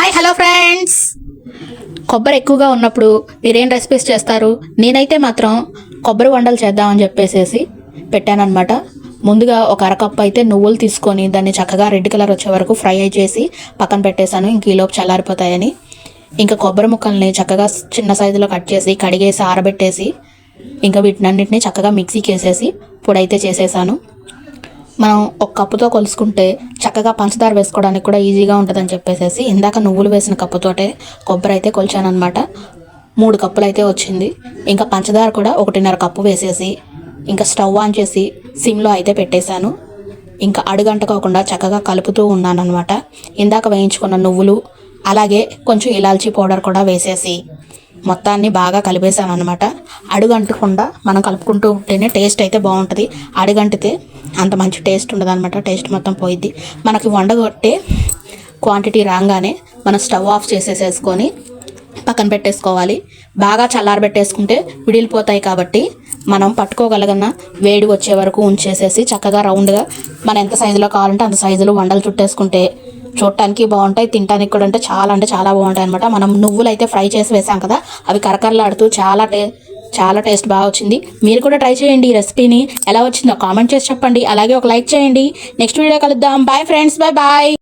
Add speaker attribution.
Speaker 1: Hi hello friends కొబ్బరి ఎక్కువగా ఉన్నప్పుడు మీరేం రెసిపీస్ చేస్తారు? నేనైతే మాత్రం కొబ్బరి వండలు చేద్దామని చెప్పేసేసి పెట్టానమాట ముందుగా ఒక అరకప్పు అయితే నువ్వులు తీసుకొని దాన్ని చక్కగా రెడ్ కలర్ వచ్చే వరకు ఫ్రై చేసి పక్కన పెట్టేశాను. ఇంక ఈలోపు చల్లారిపోతాయని. ఇంకా కొబ్బరి ముక్కల్ని చక్కగా చిన్న సైజులో కట్ చేసి కడిగేసి ఆరబెట్టేసి ఇంకా వీటినన్నింటినీ చక్కగా మిక్సీకి వేసేసి పొడైతే చేసేసాను. మనం ఒక కప్పుతో కొలుసుకుంటే చక్కగా పంచదార వేసుకోవడానికి కూడా ఈజీగా ఉంటుందని చెప్పేసి ఇందాక నువ్వులు వేసిన కప్పుతోటే కొబ్బరి అయితే కొలిచానమాట మూడు కప్పులు అయితే వచ్చింది. ఇంకా పంచదార కూడా ఒకటిన్నర కప్పు వేసేసి ఇంకా స్టవ్ ఆన్ చేసి సిమ్లో అయితే పెట్టేశాను. ఇంకా అడుగంట కాకుండా చక్కగా కలుపుతూ ఉన్నాను అనమాట ఇందాక వేయించుకున్న నువ్వులు అలాగే కొంచెం ఇలాల్చి పౌడర్ కూడా వేసేసి మొత్తాన్ని బాగా కలిపేసాను అనమాట అడుగంటకుండా మనం కలుపుకుంటూ ఉంటేనే టేస్ట్ అయితే బాగుంటుంది. అడుగంటితే అంత మంచి టేస్ట్ ఉండదు అనమాట టేస్ట్ మొత్తం పోయిద్ది. మనకి వండగొట్టే క్వాంటిటీ రాగానే మనం స్టవ్ ఆఫ్ చేసేసేసుకొని పక్కన పెట్టేసుకోవాలి. బాగా చల్లారబెట్టేసుకుంటే విడిలిపోతాయి కాబట్టి మనం పట్టుకోగలగన్న వేడి వచ్చే వరకు ఉంచేసేసి చక్కగా రౌండ్గా మనం ఎంత సైజులో కావాలంటే అంత సైజులో వండలు చుట్టేసుకుంటే చూడటానికి బాగుంటాయి తినడానికి కూడా అంటే చాలా అంటే చాలా బాగుంటాయి అనమాట మనం నువ్వులు అయితే ఫ్రై చేసి వేసాం కదా అవి కరకరలాడుతూ చాలా టే చాలా టేస్ట్ బాగా వచ్చింది. మీరు కూడా ట్రై చేయండి ఈ రెసిపీని. ఎలా వచ్చిందో కామెంట్ చేసి చెప్పండి. అలాగే ఒక లైక్ చేయండి. నెక్స్ట్ వీడియో కలుద్దాం. Bye friends bye bye